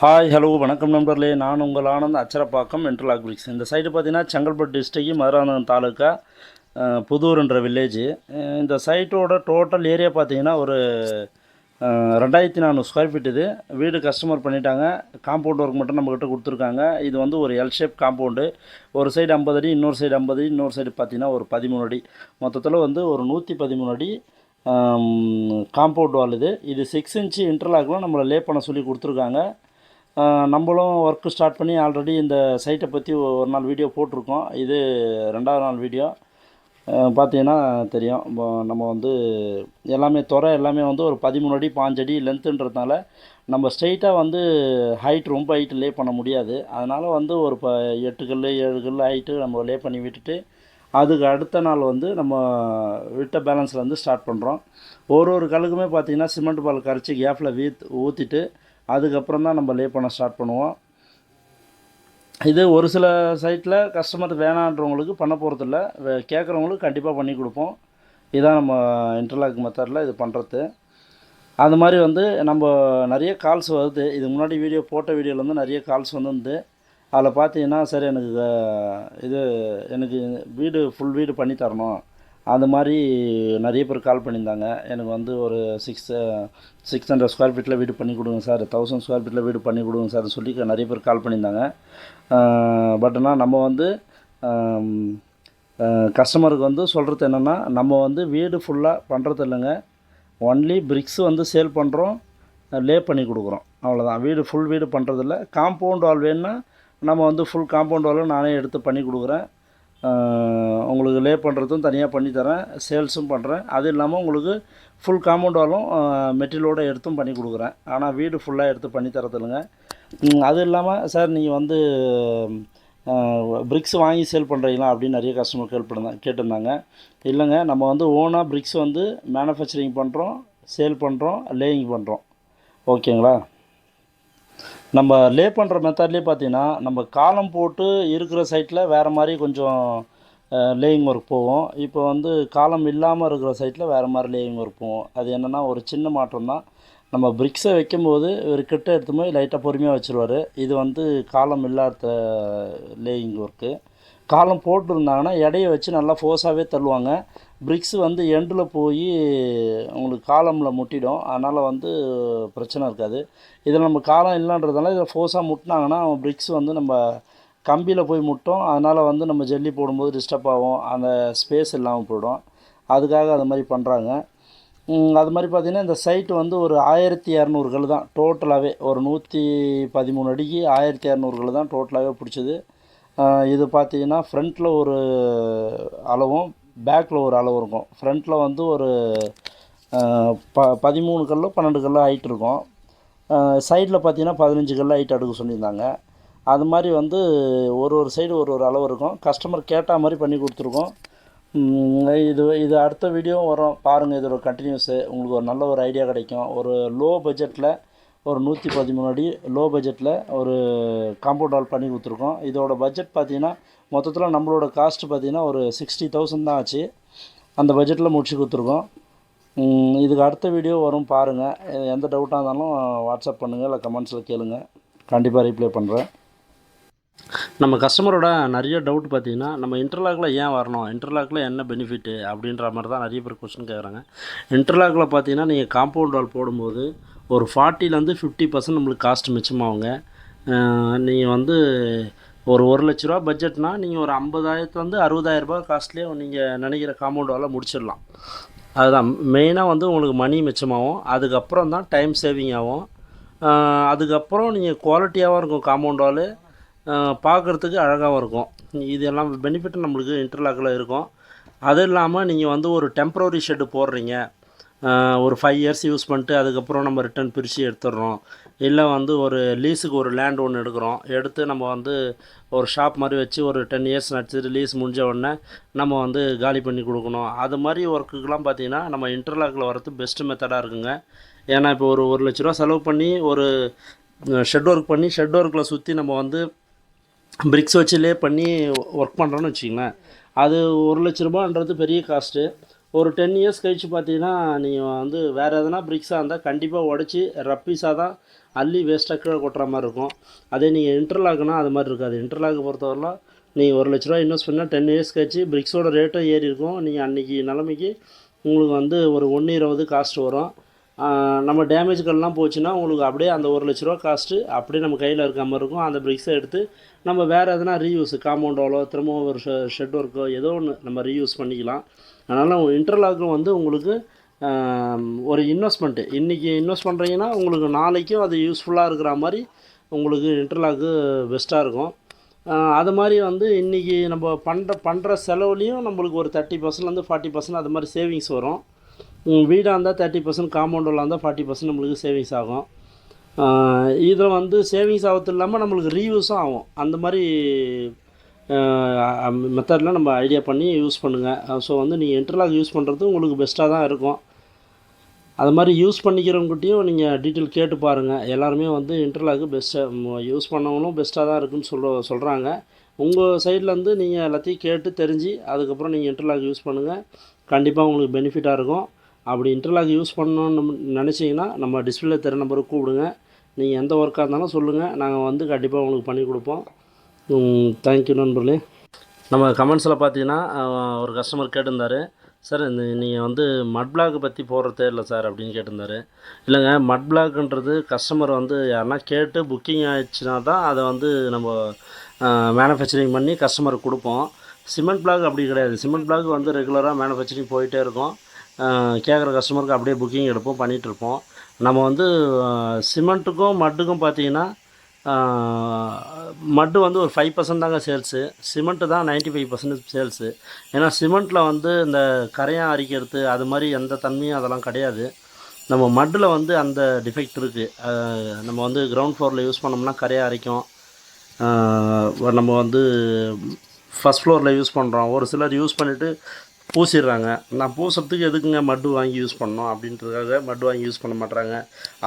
Hi hello வணக்கம் நண்பர்களே. நான் உங்கள் ஆனந்த் அச்சரப்பாக்கம் இன்டர்லாக் பிரிக்ஸ் இந்த சைடு பார்த்தீங்கன்னா செங்கல்பட்டு டிஸ்ட்ரிக்ட் மதுராந்தகம் தாலுக்கா புதூர்ன்ற வில்லேஜ் இந்த சைட்டோட டோட்டல் ஏரியா பார்த்தீங்கன்னா ஒரு ரெண்டாயிரத்தி நானூறு ஸ்கொயர் ஃபீட் இது. வீடு கஸ்டமர் பண்ணிட்டாங்க. காம்பவுண்ட் ஒர்க் மட்டும் நம்மக்கிட்ட கொடுத்துருக்காங்க. இது வந்து ஒரு எல் ஷேப் காம்பவுண்டு ஒரு சைடு ஐம்பது அடி இன்னொரு சைடு ஐம்பது அடி இன்னொரு சைடு பார்த்தீங்கன்னா ஒரு பதிமூணு அடி. மொத்தத்தில் வந்து ஒரு நூற்றி பதிமூணு அடி காம்பவுண்ட் வால் இது. இது சிக்ஸ் இன்ச்சு இன்டர்லாக்லாம் நம்மளை லே பண்ண சொல்லி கொடுத்துருக்காங்க. நம்மளும் ஒர்க்கு ஸ்டார்ட் பண்ணி ஆல்ரெடி இந்த சைட்டை பற்றி ஒரு நாள் வீடியோ போட்டிருக்கோம். இது ரெண்டாவது நாள் வீடியோ பார்த்தீங்கன்னா தெரியும். நம்ம வந்து எல்லாமே துறை எல்லாமே வந்து ஒரு பதிமூணு அடி பாஞ்சு அடி லென்த்துன்றதுனால நம்ம ஸ்ட்ரெயிட்டாக வந்து ஹைட் ரொம்ப ஹைட் லே பண்ண முடியாது. அதனால் வந்து ஒரு ப எட்டு கல் ஏழு கல் ஹைட்டு நம்ம லே பண்ணி விட்டுட்டு அதுக்கு அடுத்த நாள் வந்து நம்ம விட்ட பேலன்ஸில் வந்து ஸ்டார்ட் பண்ணுறோம் ஒரு ஒரு கல்லுக்குமே பார்த்தீங்கன்னா சிமெண்ட் பால் கரைச்சி கேப்பில் வீத் ஊற்றிட்டு அதுக்கப்புறம் தான் நம்ம லே பண்ண ஸ்டார்ட் பண்ணுவோம். இது ஒரு சில சைட்டில் கஸ்டமர் வேணான்றவங்களுக்கு பண்ண போகிறதில்ல கேட்குறவங்களுக்கு கண்டிப்பாக பண்ணி கொடுப்போம். இதுதான் நம்ம இன்டர்லாக் மெத்தடில் இது பண்ணுறது அது மாதிரி வந்து நம்ம நிறைய கால்ஸ் வருது. இது முன்னாடி வீடியோ போட்ட வீடியோவில் வந்து நிறைய கால்ஸ் வந்துருந்து அதில் பார்த்தீங்கன்னா சரி எனக்கு இது எனக்கு வீடு ஃபுல் வீடு பண்ணி தரணும். அந்த மாதிரி நிறைய பேர் கால் பண்ணியிருந்தாங்க. எனக்கு வந்து ஒரு சிக்ஸ் சிக்ஸ் ஹண்ட்ரட் ஸ்கொயர் ஃபீட்டில் வீடு பண்ணி கொடுங்க சார் தௌசண்ட் ஸ்கொயர் ஃபீட்டில் வீடு பண்ணி கொடுங்க சார் சொல்லி நிறைய பேர் கால் பண்ணியிருந்தாங்க. பட் ஆனால் நம்ம வந்து கஸ்டமருக்கு வந்து சொல்கிறது என்னென்னா நம்ம வந்து வீடு ஃபுல்லாக பண்ணுறது இல்லைங்க. ஒன்லி பிரிக்ஸ் வந்து சேல் பண்ணுறோம் லே பண்ணி கொடுக்குறோம். அவ்வளோதான் வீடு ஃபுல் வீடு பண்ணுறதில்ல காம்பவுண்ட் வால் வேணுன்னா நம்ம வந்து ஃபுல் காம்பவுண்ட் வாலும் நானே எடுத்து பண்ணி கொடுக்குறேன். உங்களுக்கு லே பண்ணுறதும் தனியாக பண்ணி தரேன் சேல்ஸும் பண்ணுறேன் அது இல்லாமல் உங்களுக்கு ஃபுல் காம்பவுண்டாலும் மெட்டீரியலோடு எடுத்தும் பண்ணி கொடுக்குறேன். ஆனால் வீடு ஃபுல்லாக எடுத்து பண்ணி தரதில்லைங்க. அது இல்லாமல் சார் நீங்கள் வந்து பிரிக்ஸ் வாங்கி சேல் பண்ணுறீங்களா அப்படின்னு நிறைய கஸ்டமர் கேள்விப்பட கேட்டிருந்தாங்க. இல்லைங்க நம்ம வந்து ஓனாக பிரிக்ஸ் வந்து மேனுஃபேக்சரிங் பண்ணுறோம் சேல் பண்ணுறோம் லேயிங் பண்ணுறோம் ஓகேங்களா நம்ம லே பண்ணுற மெத்தட்லேயே பார்த்தீங்கன்னா நம்ம காலம் போட்டு இருக்கிற சைட்டில் வேறு மாதிரி கொஞ்சம் லேயிங் ஒர்க் போவோம் இப்போ வந்து காலம் இல்லாமல் இருக்கிற சைட்டில் வேறு மாதிரி லேயிங் ஒர்க் போகும். அது என்னென்னா ஒரு சின்ன மாற்றம் தான் நம்ம பிரிக்ஸை வைக்கும்போது ஒரு கிட்ட எடுத்து போய் லைட்டாக பொறுமையாக வச்சுருவார். இது வந்து காலம் இல்லாத லேயிங் ஒர்க்கு காலம் போட்டிருந்தாங்கன்னா எடையை வச்சு நல்லா ஃபோர்ஸாகவே தள்ளுவாங்க. பிரிக்ஸ் வந்து எண்டில் போய் உங்களுக்கு காலமில் முட்டிடும். அதனால் வந்து பிரச்சனை இருக்காது. இதில் நம்ம காலம் இல்லைன்றதுனால இதில் ஃபோர்ஸாக முட்டினாங்கன்னா பிரிக்ஸ் வந்து நம்ம கம்பியில் போய் முட்டும். அதனால் வந்து நம்ம ஜல்லி போடும்போது டிஸ்டர்ப் ஆகும். அந்த ஸ்பேஸ் இல்லாமல் போயிடும். அதுக்காக அது மாதிரி பண்ணுறாங்க அது மாதிரி பார்த்திங்கன்னா இந்த சைட்டு வந்து ஒரு ஆயிரத்தி இரநூறுகள் தான். டோட்டலாகவே ஒரு நூற்றி பதிமூணு அடிக்கு ஆயிரத்தி இரநூறுகள் தான் டோட்டலாகவே பிடிச்சது. இது பார்த்தீங்கன்னா ஃப்ரண்ட்டில் ஒரு அளவும் பேக்கில் ஒரு அளவு இருக்கும். ஃப்ரண்ட்டில் வந்து ஒரு ப பதிமூணு கல்லோ பன்னெண்டு கல்லோ ஹைட் இருக்கும். சைடில் பார்த்தீங்கன்னா பதினஞ்சு கல்லு ஹைட் அடுக்க சொல்லியிருந்தாங்க. அது மாதிரி வந்து ஒரு ஒரு சைடு ஒரு ஒரு அளவு இருக்கும். கஸ்டமர் கேட்டால் மாதிரி பண்ணி கொடுத்துருக்கோம். இது இது அடுத்த வீடியோ வரும். பாருங்கள் இதோட கண்டினியூஸு உங்களுக்கு ஒரு நல்ல ஒரு ஐடியா கிடைக்கும். ஒரு லோ பட்ஜெட்டில் ஒரு நூற்றி பதிமூணு அடி லோ பட்ஜெட்டில் ஒரு காம்பவுண்ட் வால் பண்ணி கொடுத்துருக்கோம். இதோட பட்ஜெட் பார்த்தீங்கன்னா மொத்தத்தில் நம்மளோட காஸ்ட் பார்த்தீங்கன்னா ஒரு சிக்ஸ்டி தௌசண்ட் தான் ஆச்சு. அந்த பட்ஜெட்டில் முடிச்சு கொடுத்துருக்கோம். இதுக்கு அடுத்த வீடியோ வரும் பாருங்கள் எந்த டவுட்டாக இருந்தாலும் வாட்ஸ்அப் பண்ணுங்கள் இல்லை கமெண்ட்ஸில் கேளுங்கள் கண்டிப்பாக ரீப்ளை பண்ணுறேன் நம்ம கஸ்டமரோட நிறைய டவுட் பார்த்தீங்கன்னா நம்ம இன்டர்லாக்கில் ஏன் வரணும்? இன்டர்லாக்கில் என்ன பெனிஃபிட்டு அப்படின்ற மாதிரி தான் நிறைய பேர் கொஸ்டின் கேட்குறாங்க இன்டர்லாக்கில் பார்த்தீங்கன்னா நீங்கள் காம்பவுண்ட் வால் போடும்போது ஒரு ஃபார்ட்டிலேருந்து ஃபிஃப்டி பர்சன்ட் நம்மளுக்கு காஸ்ட் மிச்சமாகுங்க. நீங்கள் வந்து ஒரு ஒரு லட்ச ரூபா பட்ஜெட்னா நீங்கள் ஒரு ஐம்பதாயிரத்துலேருந்து அறுபதாயிரரூபா காஸ்ட்லேயே நீங்கள் நினைக்கிற காம்பவுண்ட் வாலை முடிச்சிடலாம். அதுதான். மெயினாக வந்து உங்களுக்கு மணி மிச்சமாகும். அதுக்கப்புறம் தான் டைம் சேவிங் ஆகும். அதுக்கப்புறம் நீங்கள் குவாலிட்டியாகவும் இருக்கும் காம்பவுண்ட் வால். பார்க்குறதுக்கு அழகாகவும் இருக்கும். இது எல்லாம் பெனிஃபிட் நம்மளுக்கு இன்டர்லாக்கில் இருக்கும். அது இல்லாமல் நீங்கள் வந்து ஒரு டெம்ப்ரவரி ஷெட்டு போடுறீங்க. ஒரு ஃபைவ் இயர்ஸ் யூஸ் பண்ணிட்டு அதுக்கப்புறம் நம்ம ரிட்டர்ன் பிரித்து எடுத்துடுறோம். இல்லை வந்து ஒரு லீஸுக்கு ஒரு லேண்ட் ஒன்று எடுக்கிறோம். எடுத்து நம்ம வந்து ஒரு ஷாப் மாதிரி வச்சு ஒரு டென் இயர்ஸ் நடிச்சிட்டு லீஸ் முடிஞ்ச உடனே நம்ம வந்து காலி பண்ணி கொடுக்கணும். அது மாதிரி ஒர்க்குக்கெலாம் பார்த்தீங்கன்னா நம்ம இன்டர்லாக்கில் வரது பெஸ்ட்டு மெத்தடாக இருக்குங்க. ஏன்னா இப்போ ஒரு ஒரு லட்ச ரூபா செலவு பண்ணி ஒரு ஷெட் ஒர்க் பண்ணி ஷெட் ஒர்க்கில் சுற்றி நம்ம வந்து பிரிக்ஸ் வச்சுலே பண்ணி ஒர்க் பண்ணுறோன்னு வச்சிங்களேன் அது ஒரு லட்ச ரூபான்றது பெரிய காஸ்ட்டு ஒரு டென் இயர்ஸ் கழிச்சு பார்த்தீங்கன்னா நீங்கள் வந்து வேறு எதனா பிரிக்ஸாக இருந்தால் கண்டிப்பாக உடச்சி ரப்பீஸாக தான் அள்ளி வேஸ்ட்டாக கீழே கொட்டுற மாதிரி இருக்கும். அதே நீங்கள் இன்டர்லாக்னா அது மாதிரி இருக்காது. இன்டர்லாக் பொறுத்தவரைலாம் நீங்கள் ஒரு லட்ச ரூபா இன்வெஸ்ட் பண்ணால் டென் இயர்ஸ் கழிச்சு பிரிக்ஸோட ரேட்டும் ஏறி இருக்கும். நீங்கள் அன்றைக்கி நிலமைக்கு உங்களுக்கு வந்து ஒரு ஒன்று இருபது காஸ்ட் வரும். நம்ம டேமேஜ்கள்லாம் போச்சுன்னா உங்களுக்கு அப்படியே அந்த ஒரு லட்ச ரூபா காஸ்ட்டு அப்படியே நம்ம கையில் இருக்க மாதிரி இருக்கும். அந்த பிரிக்ஸை எடுத்து நம்ம வேறு எதனா ரீயூஸ் காம்பவுண்டோலோ திரும்பவும் ஒரு ஷெட் ஒர்க்கோ ஏதோ ஒன்று நம்ம ரீயூஸ் பண்ணிக்கலாம். அதனால் இன்டர்லாக்கும் வந்து உங்களுக்கு ஒரு இன்வெஸ்ட்மெண்ட்டு இன்றைக்கி இன்வெஸ்ட் பண்ணுறீங்கன்னா உங்களுக்கு நாளைக்கும் அது யூஸ்ஃபுல்லாக இருக்கிற மாதிரி உங்களுக்கு இன்டர்லாக்கு பெஸ்ட்டாக இருக்கும். அது மாதிரி வந்து இன்றைக்கி நம்ம பண்ணுற பண்ணுற செலவுலேயும் நம்மளுக்கு ஒரு தேர்ட்டி பர்சன்ட்லேருந்து ஃபார்ட்டி பர்சன்ட் அது மாதிரி சேவிங்ஸ் வரும். வீடாக இருந்தால் தேர்ட்டி பர்சன்ட் காம்பவுண்டில் இருந்தால் ஃபார்ட்டி பர்சன்ட் நம்மளுக்கு சேவிங்ஸ் ஆகும். இதில் வந்து சேவிங்ஸ் ஆகிறது இல்லாமல் நம்மளுக்கு ரீயூஸும் ஆகும். அந்த மாதிரி மெத்தடில் நம்ம ஐடியா பண்ணி யூஸ் பண்ணுங்கள் ஸோ வந்து நீங்கள் இன்டர்லாக் யூஸ் பண்ணுறது உங்களுக்கு பெஸ்ட்டாக தான் இருக்கும். அது மாதிரி யூஸ் பண்ணிக்கிறவங்ககிட்டையும் நீங்கள் டீட்டெயில் கேட்டு பாருங்கள் எல்லாருமே வந்து இன்டர்லாக்கு பெஸ்ட்டாக யூஸ் பண்ணவங்களும் பெஸ்ட்டாக தான் இருக்குன்னு சொல்ல சொல்கிறாங்க உங்கள் சைட்லேருந்து நீங்கள் எல்லாத்தையும் கேட்டு தெரிஞ்சு அதுக்கப்புறம் நீங்கள் இன்டர்லாக் யூஸ் பண்ணுங்கள் கண்டிப்பாக உங்களுக்கு பெனிஃபிட்டாக இருக்கும். அப்படி இன்டர்லாக் யூஸ் பண்ணணும்னு நினச்சிங்கன்னா நம்ம டிஸ்பிளே தெரிய நம்பருக்கு கூப்பிடுங்க. நீங்கள் எந்த ஒர்க்காக இருந்தாலும் சொல்லுங்கள் நாங்கள் வந்து கண்டிப்பாக உங்களுக்கு பண்ணி கொடுப்போம். தேங்க்யூ நண்பர்களே. நம்ம கமெண்ட்ஸில் பார்த்தீங்கன்னா ஒரு கஸ்டமர் கேட்டிருந்தாரு. சார் இந்த நீங்கள் வந்து மட் பிளாக் பற்றி போடுறதே இல்லை சார் அப்படின்னு கேட்டிருந்தாரு. இல்லைங்க மட் பிளாக்ன்றது கஸ்டமர் வந்து யாருன்னா கேட்டு புக்கிங் ஆயிடுச்சுனா தான் அதை வந்து நம்ம மேனுஃபேக்சரிங் பண்ணி கஸ்டமருக்கு கொடுப்போம். சிமெண்ட் பிளாக் அப்படி கிடையாது. சிமெண்ட் பிளாக் வந்து ரெகுலராக மேனுஃபேக்சரிங் போயிட்டே இருக்கும். கேட்குற கஸ்டமருக்கு அப்படியே புக்கிங் எடுப்போம் பண்ணிகிட்ருப்போம் நம்ம வந்து சிமெண்ட்டுக்கும் மட்டுக்கும் பார்த்தீங்கன்னா மட்டு வந்து ஒரு ஃபைவ் பர்சன்ட் தாங்க சேல்ஸு சிமெண்ட்டு தான் 95% ஃபைவ் பர்சன்ட் சேல்ஸு ஏன்னா சிமெண்ட்டில் வந்து இந்த கரையான் அரிக்கிறது அது மாதிரி எந்த தன்மையும் அதெல்லாம் கிடையாது. நம்ம மட்டில் வந்து அந்த டிஃபெக்ட் இருக்குது நம்ம வந்து கிரவுண்ட் ஃப்ளோரில் யூஸ் பண்ணோம்னா கரையை அரைக்கும். நம்ம வந்து ஃபஸ்ட் ஃப்ளோரில் யூஸ் பண்ணுறோம் ஒரு சிலர் யூஸ் பண்ணிவிட்டு பூசிடுறாங்க. நான் பூசுறதுக்கு எதுக்குங்க மட்டு வாங்கி யூஸ் பண்ணோம் அப்படின்றதுக்காக மட்டு வாங்கி யூஸ் பண்ண மாட்டுறாங்க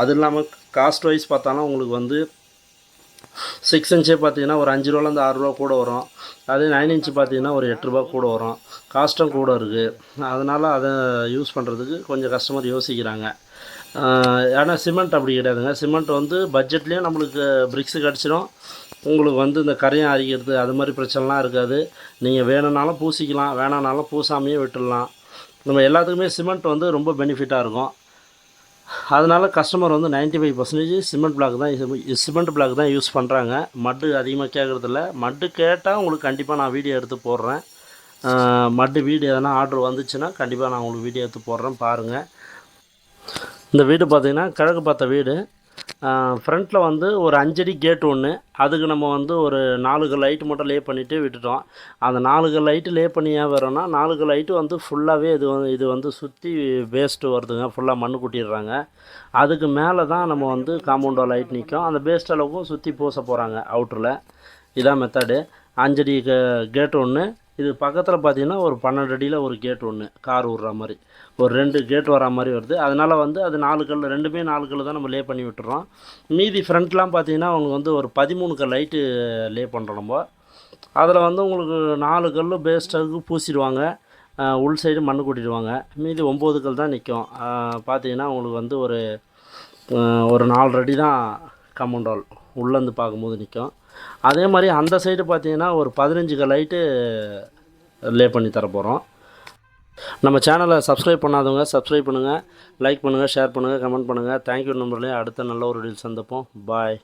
அது இல்லாமல் காஸ்ட் வைஸ் பார்த்தாலும் உங்களுக்கு வந்து சிக்ஸ் இன்ச்சே பார்த்தீங்கன்னா ஒரு அஞ்சு ரூபாலேருந்து ஆறுரூவா கூட வரும். அதே நைன் இன்ச்சு பார்த்தீங்கன்னா ஒரு எட்டுரூபா கூட வரும். காஸ்ட்டும் கூட இருக்குது அதனால் அதை யூஸ் பண்ணுறதுக்கு கொஞ்சம் கஸ்டமர் யோசிக்கிறாங்க. ஏன்னா சிமெண்ட் அப்படி கிடையாதுங்க. சிமெண்ட் வந்து பட்ஜெட்லேயும் நம்மளுக்கு பிரிக்ஸு கிடச்சிடும் உங்களுக்கு வந்து இந்த கரையம் அரிக்கிறது அது மாதிரி பிரச்சனைலாம் இருக்காது. நீங்கள் வேணும்னாலும் பூசிக்கலாம் வேணானாலும் பூசாமையே விட்டுடலாம். நம்ம எல்லாத்துக்குமே சிமெண்ட் வந்து ரொம்ப பெனிஃபிட்டாக இருக்கும். அதனால் கஸ்டமர் வந்து 95% ஃபைவ் பர்சன்டேஜ் சிமெண்ட் பிளாக் தான் சிமெண்ட் பிளாக் தான் யூஸ் பண்ணுறாங்க மட்டு அதிகமாக கேட்குறதில்ல மட்டு கேட்டால் உங்களுக்கு கண்டிப்பாக நான் வீடியோ எடுத்து போடுறேன். மட்டு வீடு எதனா ஆர்டர் வந்துச்சுன்னா கண்டிப்பாக நான் உங்களுக்கு வீடியோ எடுத்து போடுறேன் பாருங்கள் இந்த வீடு பார்த்தீங்கன்னா கிழக்கு பார்த்த வீடு. ஃப்ரண்ட்டில் வந்து ஒரு அஞ்சடி கேட் ஒன்று அதுக்கு நம்ம வந்து ஒரு நாலுக்கு லைட்டு மட்டும் லே பண்ணிவிட்டு விட்டுட்டோம். அந்த நாலுக்கு லைட்டு லே பண்ணி ஏன் வரோன்னா நாலுக்கு லைட்டு வந்து ஃபுல்லாகவே இது வந்து இது வந்து சுற்றி வேஸ்ட்டு வருதுங்க. ஃபுல்லாக மண்ணு கொட்டிடுறாங்க. அதுக்கு மேலே தான் நம்ம வந்து காம்பவுண்டோ லைட் நிற்கும் அந்த பேஸ்ட் அளவுக்கும் சுற்றி பூச போகிறாங்க அவுட்டரில் இதான் மெத்தடு அஞ்சடி கேட் ஒன்று இது பக்கத்தில் பார்த்தீங்கன்னா ஒரு பன்னெண்டு அடியில் ஒரு கேட் ஒன்று கார் விடுற மாதிரி. ஒரு ரெண்டு கேட் வர மாதிரி வருது. அதனால் வந்து அது நாலு கல் ரெண்டுமே நாலு கல் தான் நம்ம லே பண்ணி விட்டுறோம். மீதி ஃப்ரண்ட்லாம் பார்த்தீங்கன்னா அவங்க வந்து ஒரு பதிமூணு கல் லைட்டு லே பண்ணுறோம் நம்ம. அதில் வந்து உங்களுக்கு நாலு கல் பேஸ்டாக பூசிடுவாங்க. உள் சைடு மண்ணு கொட்டிடுவாங்க. மீதி ஒம்பது கல் தான் நிற்கும் பார்த்தீங்கன்னா உங்களுக்கு வந்து ஒரு ஒரு நாலு அடி தான் கமௌண்டால் உள்ளேருந்து பார்க்கும்போது நிற்கும். அதே மாதிரி அந்த சைடு பார்த்தீங்கன்னா ஒரு பதினஞ்சு லைட்டு லே பண்ணி தர போகிறோம் நம்ம சேனலை சப்ஸ்கிரைப் பண்ணாதவங்க சப்ஸ்கிரைப் பண்ணுங்கள் லைக் பண்ணுங்கள் ஷேர் பண்ணுங்கள் கமெண்ட் பண்ணுங்கள் தேங்க்யூ நம்பர்லேயே அடுத்த நல்ல ஒரு டீல் சந்திப்போம். பாய்